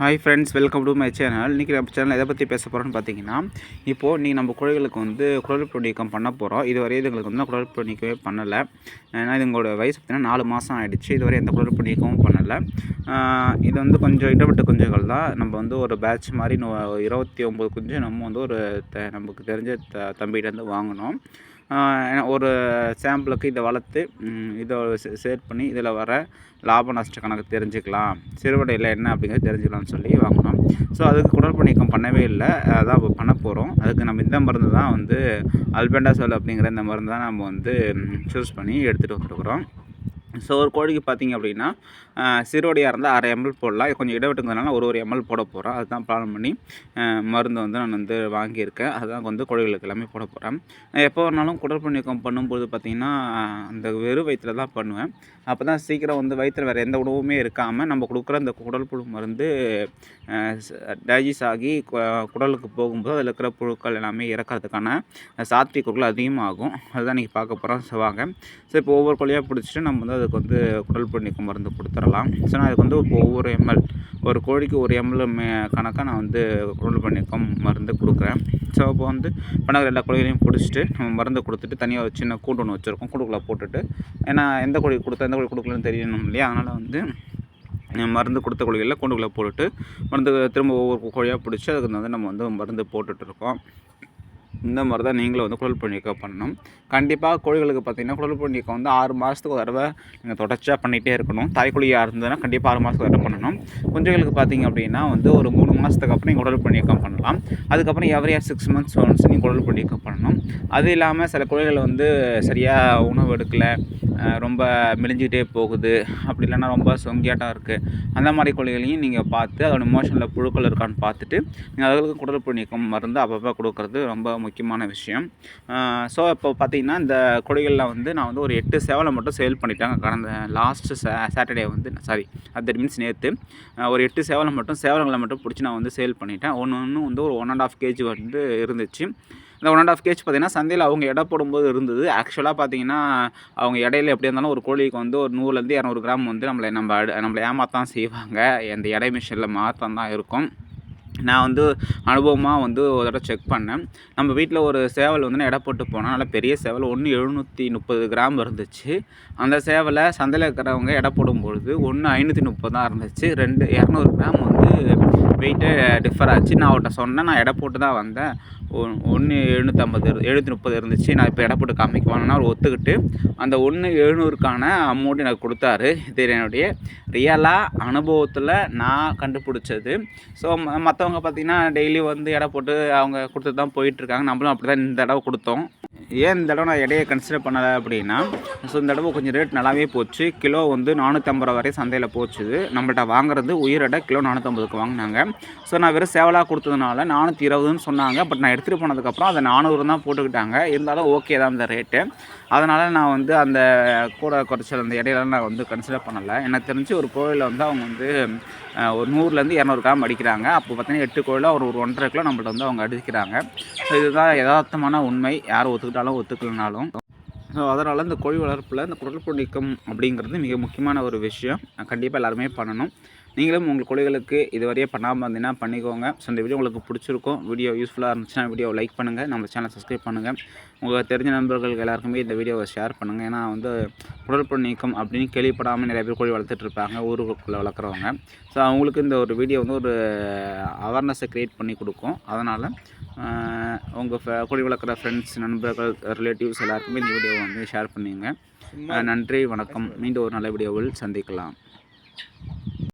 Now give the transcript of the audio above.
Hi friends welcome to my channel இன்றைக்கி நம்ம channel எதை பற்றி பேச போகிறோன்னு பார்த்தீங்கன்னா இப்போது நீங்கள் நம்ம குழந்தைகளுக்கு வந்து குழல் நீக்கம் பண்ண போகிறோம் இதுவரை இதுங்களுக்கு வந்து குழல் நீக்கமே பண்ணலை. ஏன்னா இதுங்களோட வயசு பார்த்தீங்கன்னா நாலு மாதம் ஆகிடுச்சு இதுவரை எந்த குழல் நீக்கமும் பண்ணலை. இது வந்து கொஞ்சம் இடப்பட்ட குஞ்சுகள் தான். நம்ம வந்து ஒரு பேட்ச் மாதிரி இருபத்தி ஒம்பது குஞ்சு நம்ம வந்து ஒரு த நமக்கு தெரிஞ்ச த தம்பிகிட்டேருந்து வாங்கினோம். ஒரு சாம்பிளுக்கு இதை வளர்த்து இதை சேட் பண்ணி இதில் வர லாப நஷ்ட கணக்கு தெரிஞ்சுக்கலாம். சிறுவடையில் என்ன அப்படிங்கிறது தெரிஞ்சுக்கலாம்னு சொல்லி வாங்கினோம். ஸோ அதுக்கு குடற்பணிக்கம் பண்ணவே இல்லை. அதான் இப்போ பண்ண போகிறோம் அதுக்கு நம்ம இந்த மருந்து தான் வந்து அல்பெண்டாசோல் அப்படிங்கிற இந்த மருந்து தான் நம்ம வந்து சூஸ் பண்ணி எடுத்துகிட்டு வந்துருக்குறோம். ஸோ ஒரு கோழிக்கு பார்த்தீங்க அப்படின்னா ஆஹ் சிறுவடையாக இருந்தால் அரை எம்எல் போடலாம். கொஞ்சம் இடவிட்டுங்கிறதுனால ஒரு ஒரு எம்எல் போட போகிறோம் அதுதான் பிளான் பண்ணி மருந்து வந்து நான் வந்து வாங்கியிருக்கேன். அதுதான் வந்து கோழிகளுக்கு எல்லாமே போட போகிறேன் எப்போ வேணாலும் குடற்பணியக்கம் நீக்கம் பண்ணும்போது பார்த்திங்கன்னா அந்த வெறும் வயிற்றில் தான் பண்ணுவேன். அப்போ தான் சீக்கிரம் வந்து வயிற்றில் வேறு எந்த உணவுமே இருக்காமல் நம்ம கொடுக்குற அந்த குடல் புழு மருந்து டைஜஸ்ட் ஆகி கு- குடலுக்கு போகும்போது அதில் இருக்கிற புழுக்கள் எல்லாமே இறக்கிறதுக்கான குழுக்கள் அதிகமாகும். அதுதான் நீங்கள் பார்க்க போகிறோம் வாங்க. ஸோ இப்போ ஒவ்வொரு கோழியாக பிடிச்சிட்டு நம்ம வந்து அதுக்கு வந்து குடல் புண்ணிக்கு மருந்து கொடுத்துடலாம். ஸோ நான் அதுக்கு வந்து இப்போ ஒவ்வொரு எம்எல் ஒரு கோழிக்கு ஒரு எம்எல் கணக்காக நான் வந்து குடல் புழு மருந்து கொடுக்குறேன். ஸோ இப்போ வந்து பண்ண எல்லா கோழிகளையும் பிடிச்சிட்டு நம்ம மருந்து கொடுத்துட்டு தனியாக ஒரு சின்ன கூண்டு ஒன்று வச்சுருக்கோம். கூண்டுக்குள்ளே போட்டுட்டு. ஏன்னா எந்த கோழி கொடுத்தா எந்த கோழி கொடுக்கலன்னு தெரியணும் இல்லையா? அதனால் வந்து மருந்து கொடுத்த கோழிகளில் கூண்டுக்குள்ளே போட்டுட்டு மருந்து திரும்ப ஒவ்வொரு கோழியாக பிடிச்சி அதுக்கு வந்து நம்ம வந்து மருந்து போட்டுட்ருக்கோம் இந்த மாதிரி தான் நீங்களும் வந்து குடல் புண்ணியக்கம் பண்ணணும். கண்டிப்பாக கோழிகளுக்கு பார்த்தீங்கன்னா குடல் புண்ணியக்கம் வந்து ஆறு மாதத்துக்கு ஒரு தடவை நீங்கள் தொடர்ச்சியாக பண்ணிகிட்டே இருக்கணும். தாய்க்குழியாக இருந்ததுன்னா கண்டிப்பாக ஆறு மாதத்துக்கு தடவை பண்ணணும். குஞ்சுகளுக்கு பார்த்தீங்க அப்படின்னா வந்து ஒரு மூணு மாதத்துக்கு அப்புறம் நீங்கள் குடல் புண்ணியக்கம் பண்ணலாம். அதுக்கப்புறம் எவரியா சிக்ஸ் மந்த்ஸ் ஒன்ஸ் நீங்கள் குடல் புண்ணியக்கம் பண்ணணும். அது இல்லாமல் சில கோழிகள் வந்து சரியாக உணவு எடுக்கலை ரொம்ப மெலிஞ்சிக்கிட்டே போகுது. அப்படி இல்லைன்னா ரொம்ப சொங்கியாட்டம் இருக்குது அந்த மாதிரி கோழிகளையும் நீங்கள் பார்த்து அதோட மோஷனில் புழுக்கள் இருக்கான்னு பார்த்துட்டு நீங்கள் அதுகளுக்கு குடல் நீக்கம் மருந்து அப்பப்போ கொடுக்குறது ரொம்ப முக்கியமான விஷயம். ஸோ இப்போ பார்த்தீங்கன்னா இந்த கொடிகளில் வந்து நான் வந்து ஒரு எட்டு சேவலை மட்டும் சேல் பண்ணிட்டேன். கடந்த லாஸ்ட்டு சாட்டர்டே வந்து சாரி அது மீன்ஸ் நேற்று ஒரு எட்டு சேவலை மட்டும் சேவலங்களை மட்டும் பிடிச்சி நான் வந்து சேல் பண்ணிட்டேன். ஒன்று ஒன்று வந்து ஒரு ஒன் அண்ட் ஆஃப் கேஜி வந்து இருந்துச்சு. இந்த ஒன் அண்ட் ஆஃப் கேஜ் பார்த்தீங்கன்னா சந்தையில் அவங்க எடை போடும்போது இருந்தது. ஆக்சுவலாக பார்த்தீங்கன்னா அவங்க இடையில எப்படி இருந்தாலும் ஒரு கோழிக்கு வந்து ஒரு நூறுலேருந்து இரநூறு கிராம் வந்து நம்மளை நம்ம அடு- நம்மளை ஏமாத்தான் செய்வாங்க. அந்த எடை மிஷினில் மாற்றம் தான் இருக்கும். நான் வந்து அனுபவமாக வந்து ஒரு தடவை செக் பண்ணேன். நம்ம வீட்டில் ஒரு சேவல் வந்து நான் எடை போட்டு போனால் நல்ல பெரிய சேவல் ஒன்று எழுநூற்றி முப்பது கிராம் இருந்துச்சு. அந்த சேவலை சந்தையில் இருக்கிறவங்க எடை போடும்பொழுது ஒன்று ஐநூற்றி முப்பது தான் இருந்துச்சு. ரெண்டு இரநூறு கிராம் வந்து வெயிட்டே டிஃபர் ஆச்சு. நான் அவர்கிட்ட சொன்னேன் நான் எடை போட்டு தான் வந்தேன். ஒன்று எழுநூற்றம்பது எழுநூற்றி முப்பது இருந்துச்சு. நான் இப்போ எடை போட்டு காமிக்குவாங்கன்னா அவர் ஒத்துக்கிட்டு அந்த ஒன்று எழுநூறுக்கான அமௌண்ட் எனக்கு கொடுத்தாரு. இது என்னுடைய ரியலாக அனுபவத்தில் நான் கண்டுபிடிச்சது. ஸோ மற்றவங்க பார்த்திங்கன்னா டெய்லி வந்து எடை போட்டு அவங்க கொடுத்து தான் போயிட்டுருக்காங்க நம்மளும் அப்படி தான் இந்த தடவை கொடுத்தோம். ஏன் இந்த தடவை நான் இடையை கன்சிடர் பண்ணலை அப்படின்னா ஸோ இந்த தடவை கொஞ்சம் ரேட் நல்லாவே போச்சு. கிலோ வந்து நானூற்றம்பது ரூபா வரை சந்தையில் போச்சுது. நம்மள்ட்ட வாங்குறது உயிரிட கிலோ நானூற்றம்பதுக்கு வாங்கினாங்க. ஸோ நான் வெறும் சேவலாக கொடுத்ததுனால நானூற்றி இருபதுன்னு சொன்னாங்க. பட் நான் எடுத்துகிட்டு போனதுக்கப்புறம் அதை நானூறு தான் போட்டுக்கிட்டாங்க. இருந்தாலும் ஓகே தான் அந்த ரேட்டு அதனால் நான் வந்து அந்த கூட குறைச்சல் அந்த இடையில நான் வந்து கன்சிடர் பண்ணலை. எனக்கு தெரிஞ்சு ஒரு கோயிலில் வந்து அவங்க வந்து ஒரு நூறுலேருந்து இரநூறு கிராம் அடிக்கிறாங்க. அப்போ பார்த்தீங்கன்னா எட்டு கோயிலில் ஒரு ஒரு ஒன்றரை கிலோ நம்மள்ட்ட வந்து அவங்க அடிக்கிறாங்க. ஸோ இதுதான் யதார்த்தமான உண்மை. யார் ஒத்துக்கிட்டாலும் ஒத்துக்கலனாலும். ஸோ அதனால் இந்த கோழி வளர்ப்பில் இந்த குடல் நீக்கம் அப்படிங்கிறது மிக முக்கியமான ஒரு விஷயம். கண்டிப்பாக எல்லாருமே பண்ணணும். நீங்களும் உங்கள் கோழிகளுக்கு இதுவரையே பண்ணாமல் இருந்தீங்கன்னா பண்ணிக்கோங்க. ஸோ இந்த வீடியோ உங்களுக்கு பிடிச்சிருக்கும் வீடியோ யூஸ்ஃபுல்லாக இருந்துச்சுன்னா வீடியோ லைக் பண்ணுங்கள் நம்ம சேனல் சப்ஸ்கிரைப் பண்ணுங்கள் உங்களுக்கு தெரிஞ்ச நண்பர்களுக்கு எல்லாருக்குமே இந்த வீடியோவை ஷேர் பண்ணுங்கள் ஏன்னா வந்து குடற்புழு நீக்கம் அப்படின்னு கேள்விப்படாமல் நிறைய பேர் கோழி வளர்த்துட்டு இருப்பாங்க ஊருக்குள்ளே வளர்க்குறவங்க. ஸோ அவங்களுக்கு இந்த ஒரு வீடியோ வந்து ஒரு அவேர்னஸை க்ரியேட் பண்ணி கொடுக்கும். அதனால் உங்கள் கோழி வளர்க்குற ஃப்ரெண்ட்ஸ் நண்பர்கள் ரிலேட்டிவ்ஸ் எல்லாருக்குமே இந்த வீடியோவை வந்து ஷேர் பண்ணுங்க அஹ் நன்றி வணக்கம். மீண்டும் ஒரு நல்ல வீடியோவில் சந்திக்கலாம்.